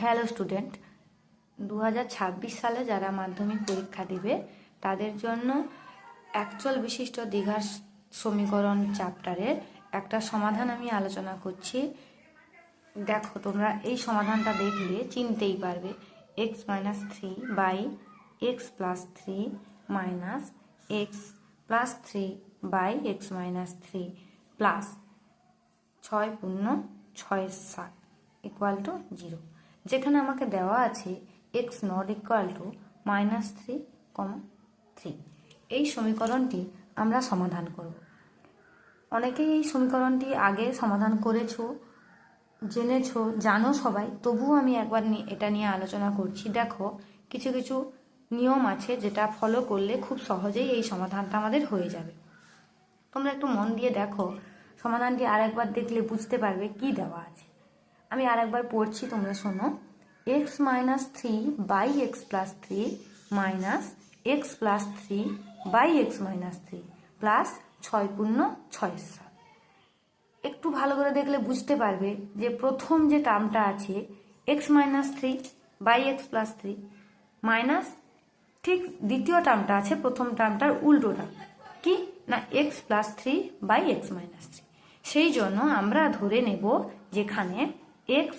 Hello student দু হাজার ছাব্বিশ সালে যারা মাধ্যমিক পরীক্ষা দিবে, তাদের জন্য অ্যাকচুয়াল বিশিষ্ট দীঘার সমীকরণ চ্যাপ্টারের একটা সমাধান আমি আলোচনা করছি। দেখো, তোমরা এই সমাধানটা দেখলে চিনতেই পারবে। X minus three by x plus three minus x plus three by x minus three plus ছয় পূর্ণ ছয় সাত ইকুয়াল টু জিরো যেখানে আমাকে দেওয়া আছে x not equal to minus three comma three এই সমীকরণটি আমরা সমাধান করব। অনেকেই এই সমীকরণটি আগে সমাধান করেছ, জেনেছো, জানো সবাই, তবুও আমি একবার এটা নিয়ে আলোচনা করছি। দেখো, কিছু কিছু নিয়ম আছে যেটা ফলো করলে খুব সহজেই এই সমাধানটা আমাদের হয়ে যাবে। তোমরা একটু মন দিয়ে দেখো, সমাধানটি আরেকবার দেখলে বুঝতে পারবে কি দেওয়া আছে। আমি আরেকবার পড়ছি, তোমরা শোনো। X minus three by x plus three minus x plus three by x minus three plus ছয় পূর্ণ ছয় সাত। একটু ভালো করে দেখলে বুঝতে পারবে যে প্রথম যে টার্মটা আছে x minus three by x plus three minus ঠিক দ্বিতীয় টার্মটা আছে, প্রথম টার্মটার উল্টোটা। কি? না x plus three by x minus three সেই জন্য আমরা ধরে নেব যেখানে x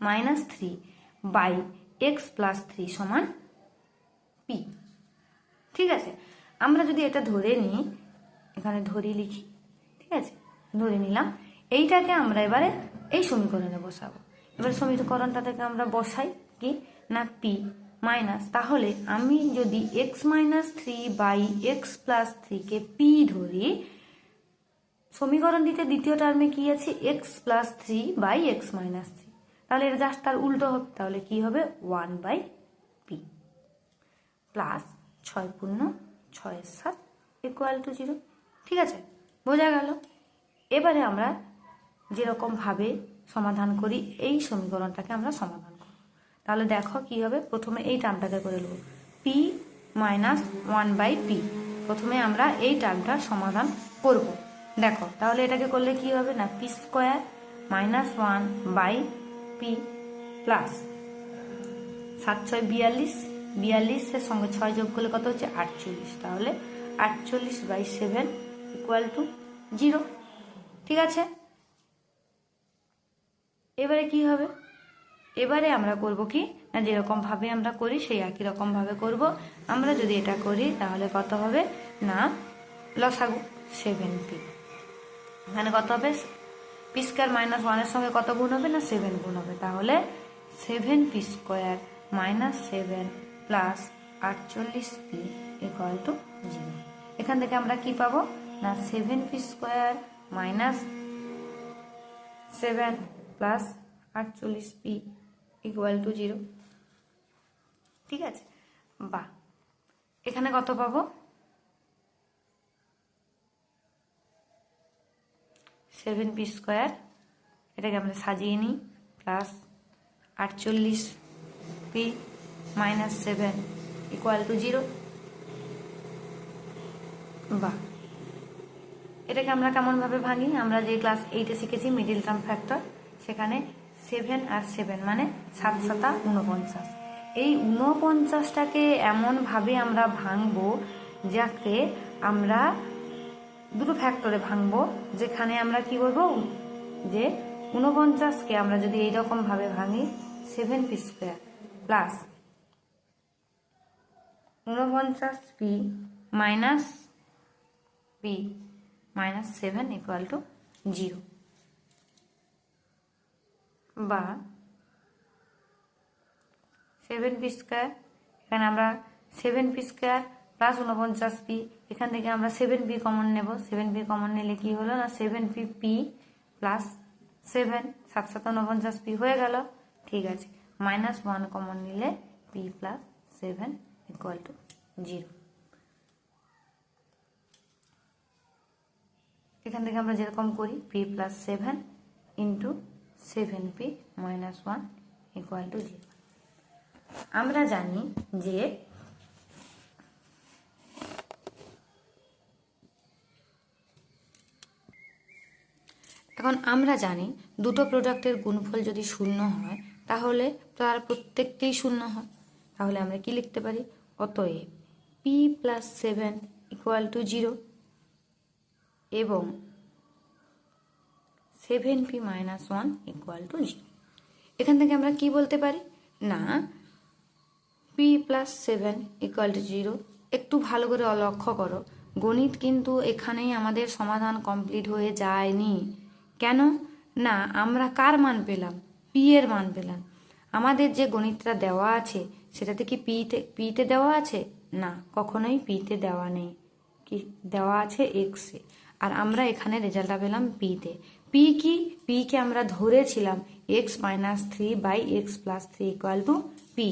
minus three by x plus three সমান পি ঠিক আছে? আমরা যদি এটা ধরে নিই, এখানে ধরি লিখি, ঠিক আছে? ধরে নিলাম, এইটাকে আমরা এবারে এই সমীকরণে বসাবো। এবার সমীকরণটা থেকে আমরা বসাই, কি? না পি মাইনাস তাহলে আমি যদি x minus three by x plus থ্রিকে P ধরি সমীকরণটিতে দ্বিতীয় টার্মে কি আছে? X plus three by x minus three তাহলে এটা জাস্ট তার উল্টো হবে। তাহলে কি হবে? ওয়ান বাই পি প্লাস ছয় পূর্ণ ছয় সাত ইকুয়াল টু জিরো ঠিক আছে? বোঝা গেল? এবারে আমরা যেরকমভাবে সমাধান করি, এই সমীকরণটাকে আমরা সমাধান করব। তাহলে দেখো কি হবে? প্রথমে এই টার্মটাকে করে নেব। P minus one by P প্রথমে আমরা এই টার্মটার সমাধান করব। দেখো, তাহলে এটাকে করলে কি হবে না? P square minus one by P plus সাত ছয় বিয়াল্লিশ বিয়াল্লিশের সঙ্গে ছয় যোগ করলে কত হচ্ছে? আটচল্লিশ। তাহলে আটচল্লিশ by seven equal to zero ঠিক আছে? এবারে কি হবে? এবারে আমরা করব কি? না যেরকমভাবে আমরা করি, সেই একই রকমভাবে করব। আমরা যদি এটা করি, তাহলে কত হবে? না, লসাগু সেভেন পি এখানে কত হবে? পি স্কোয়ার মাইনাস ওয়ানের সঙ্গে কত গুণ হবে না? সেভেন গুণ হবে। তাহলে seven P square minus seven plus আটচল্লিশ পি ইকুয়াল টু জিরো এখান থেকে আমরা কি পাবো? না seven P square minus seven plus আটচল্লিশ পি ইকুয়াল টু জিরো ঠিক আছে? বা এখানে কত পাবো? সেভেন পি স্কোয়ার এটাকে আমরা সাজিয়ে নিই প্লাস আটচল্লিশ P minus seven equal to zero বা এটাকে আমরা কেমনভাবে ভাঙি? আমরা যে ক্লাস এইটে শিখেছি মিডিল টার্ম ফ্যাক্টর সেখানে সেভেন আর সেভেন মানে সাত সাতা উনপঞ্চাশ এই উনপঞ্চাশটাকে এমনভাবে আমরা ভাঙবো যাকে আমরা দুটো ফ্যাক্টরে ভাঙবো, যেখানে আমরা কি করব? যে উনপঞ্চাশকে আমরা যদি এইরকম ভাবে ভাঙি সেভেন পি স্কোয়ার প্লাস উনপঞ্চাশ P minus P minus seven equal to zero বা সেভেন পি স্কোয়ার এখানে আমরা সেভেন পি স্কোয়ার প্লাস উনপঞ্চাশ পি, এখান থেকে আমরা সেভেন পি কমন নেব। সেভেন পি কমন নিলে কি হলো না? Seven P P plus seven সাত সাত উনপঞ্চাশ পি হয়ে গেল। ঠিক আছে। মাইনাস ওয়ান কমন নিলে P plus seven equal to zero এখান থেকে আমরা যেরকম করি P plus seven into seven P minus one equal to zero আমরা জানি যে এখন আমরা জানি দুটো প্রোডাক্টের গুণফল যদি শূন্য হয়, তাহলে তার প্রত্যেকটাই শূন্য হয়। তাহলে আমরা কি লিখতে পারি? অতএব P plus seven equal to zero এবং seven P minus one equal to zero এখান থেকে আমরা কি বলতে পারি? না P plus seven equal to zero একটু ভালো করে লক্ষ্য করো। গণিত কিন্তু এখানেই আমাদের সমাধান কমপ্লিট হয়ে যায়নি। কেন? না, আমরা কার মান পেলাম? পি এর মান পেলাম। আমাদের যে গণিতটা দেওয়া আছে, সেটাতে কি পিতে পিতে দেওয়া আছে? না, কখনোই পিতে দেওয়া নেই। কি, দেওয়া আছে এক্সে আর আমরা এখানে রেজাল্টটা পেলাম পিতে। পি কি? পিকে আমরা ধরেছিলাম x minus three by x plus three equal to P.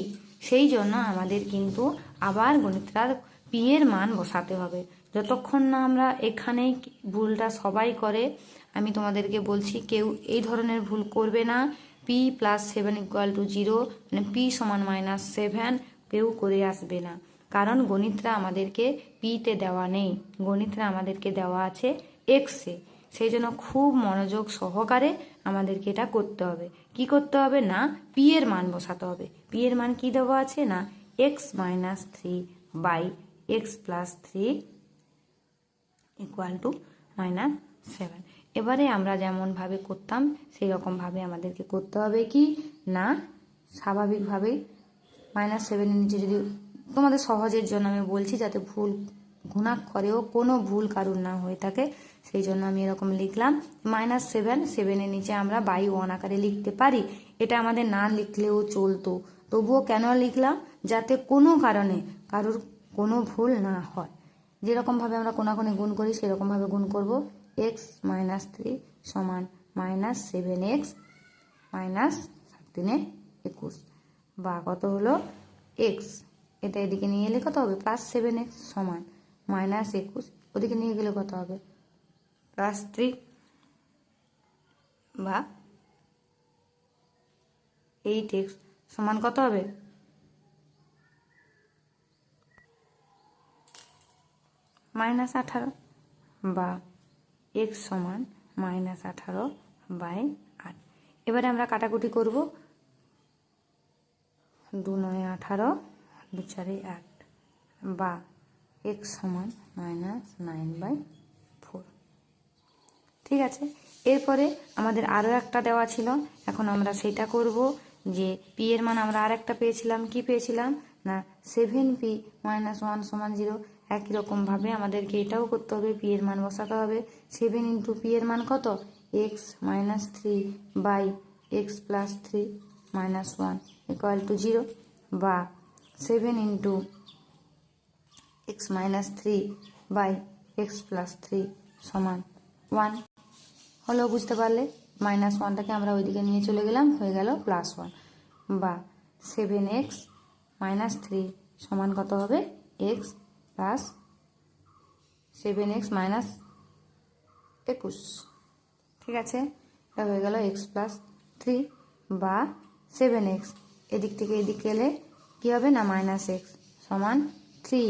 সেই জন্য আমাদের কিন্তু আবার গণিতটার পি এর মান বসাতে হবে। যতক্ষণ না আমরা এখানেই ভুলটা সবাই করে, আমি তোমাদেরকে বলছি, কেউ এই ধরনের ভুল করবে না। P plus seven equal to zero মানে পি সমান মাইনাস সেভেন কেউ করে আসবে না। কারণ গণিতটা আমাদেরকে পিতে দেওয়া নেই। গণিতটা আমাদেরকে দেওয়া আছে এক্সে সেই জন্য খুব মনোযোগ সহকারে আমাদেরকে এটা করতে হবে। কি করতে হবে? না পি এর মান বসাতে হবে। পি এর মান কি দেওয়া আছে? না x minus three by x plus three equal to minus seven এবারে আমরা যেমনভাবে করতাম সেই রকমভাবে আমাদেরকে করতে হবে কি? না, স্বাভাবিকভাবে মাইনাস সেভেনের নিচে যদি, তোমাদের সহজের জন্য আমি বলছি যাতে ভুল ঘুণাক্ষরেও কোনো ভুল কারুর না হয়ে থাকে, সেই জন্য আমি এরকম লিখলাম। মাইনাস সেভেন সেভেনের নিচে আমরা বাই ওয়ান আকারে লিখতে পারি। এটা আমাদের না লিখলেও চলতো। তবুও কেন লিখলাম? যাতে কোনো কারণে কারোর কোনো ভুল না হয়। যেরকমভাবে আমরা কোনাকুনি গুণ করি সেরকমভাবে গুণ করব। এক্স মাইনাস থ্রি সমান মাইনাস সেভেন এক্স মাইনাস সাত তিনে একুশ। বা কত হলো? এক্স এটা এদিকে নিয়ে এলে কত হবে? প্লাস সেভেন এক্স সমান মাইনাস একুশ। ওদিকে নিয়ে গেলে কত হবে? প্লাস থ্রি বা এইট এক্স সমান কত হবে? মাইনাস আঠারো বা এক্স সমান মাইনাস আঠারো বাই আট। এবারে আমরা কাটাকুটি করব দু নয় আঠারো, দু চারে আট বা এক্স সমান মাইনাস নাইন বাই ফোর ঠিক আছে? এরপরে আমাদের আরও একটা দেওয়া ছিল। এখন আমরা সেটা করব যে পি এর মান আমরা আর একটা পেয়েছিলাম। কি পেয়েছিলাম? না সেভেন পি মাইনাস ওয়ান সমান জিরো একই রকমভাবে আমাদেরকে এটাও করতে হবে পি এর মান বসাতে হবে। সেভেন ইন্টু পি এর মান কত? X minus three by x plus three minus one equal to zero বা seven into x minus three by x plus three সমান ওয়ান হলো বুঝতে পারলে মাইনাস ওয়ানটাকে আমরা ওইদিকে নিয়ে চলে গেলাম, হয়ে গেল প্লাস ওয়ান বা সেভেন এক্স মাইনাস থ্রি সমান কত হবে? X plus seven x minus একুশ ঠিক আছে? এটা হয়ে গেল এক্স প্লাস থ্রি বা সেভেন এক্স এদিক থেকে এদিক গেলে কী হবে না মাইনাস এক্স সমান থ্রি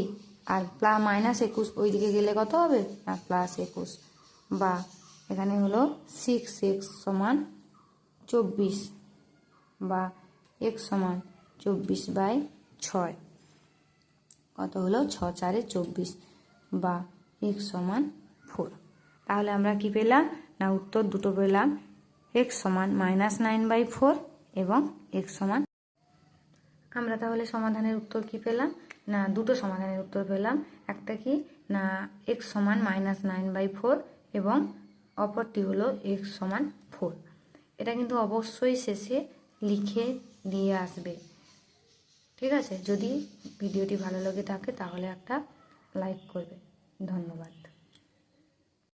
আর প্লা মাইনাস একুশ ওই দিকে গেলে কত হবে? না প্লাস একুশ। বা এখানে হলো সিক্স এক্স সমান চব্বিশ। বা এক্স সমান চব্বিশ বাই ছয়। কত হলো? ছ চারে চব্বিশ বা এক্স সমান ফোর তাহলে আমরা কি পেলাম? না, উত্তর দুটো পেলাম। এক্স সমান মাইনাস নাইন বাই ফোর এবং এক্স সমান আমরা তাহলে সমাধানের উত্তর কি পেলাম? না, দুটো সমাধানের উত্তর পেলাম। একটা কি? না এক্স সমান মাইনাস নাইন বাই ফোর এবং অপরটি হলো এক্স সমান ফোর এটা কিন্তু অবশ্যই শেষে লিখে দিয়ে আসবে। ঠিক আছে? যদি ভিডিওটি ভালো লাগে থাকে তাহলে একটা লাইক করবে। ধন্যবাদ।